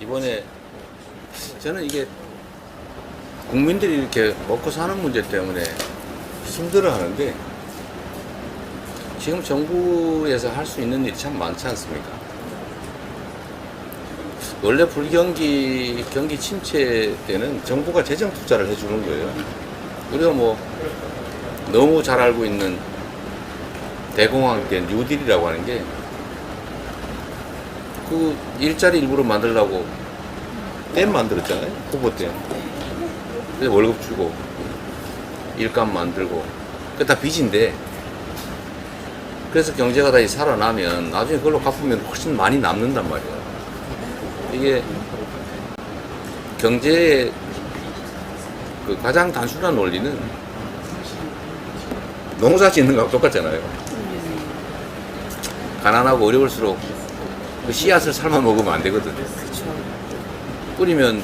이번에 저는 이게 국민들이 이렇게 먹고 사는 문제 때문에 힘들어 하는데 지금 정부에서 할 수 있는 일이 참 많지 않습니까? 원래 불경기 경기 침체 때는 정부가 재정 투자를 해주는 거예요. 우리가 뭐 너무 잘 알고 있는 대공황 때 뉴딜이라고 하는 게 그 일자리 일부러 만들려고 댐 만들었잖아요. 후보 댐. 그래서 월급 주고 일감 만들고 그게 다 빚인데 그래서 경제가 다시 살아나면 나중에 그걸로 갚으면 훨씬 많이 남는단 말이에요. 이게 경제의 그 가장 단순한 원리는 농사 짓는 거하고 똑같잖아요. 가난하고 어려울수록 그 씨앗을 삶아 먹으면 안 되거든. 그렇죠. 뿌리면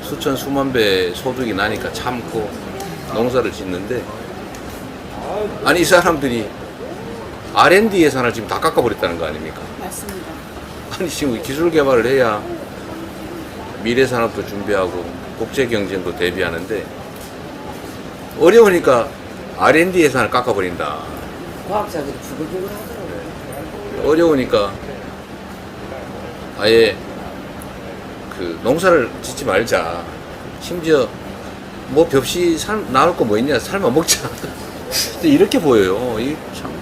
수천 수만 배 소득이 나니까 참고 농사를 짓는데 아니 이 사람들이 R&D 예산을 지금 다 깎아버렸다는 거 아닙니까? 맞습니다. 아니 지금 기술 개발을 해야 미래 산업도 준비하고 국제 경쟁도 대비하는데 어려우니까 R&D 예산을 깎아버린다. 과학자들이 부글부글 하더라고요. 어려우니까 아예 그 농사를 짓지 말자. 심지어 뭐 벽시 살 나올 거 뭐 있냐 삶아 먹자. 이렇게 보여요. 이참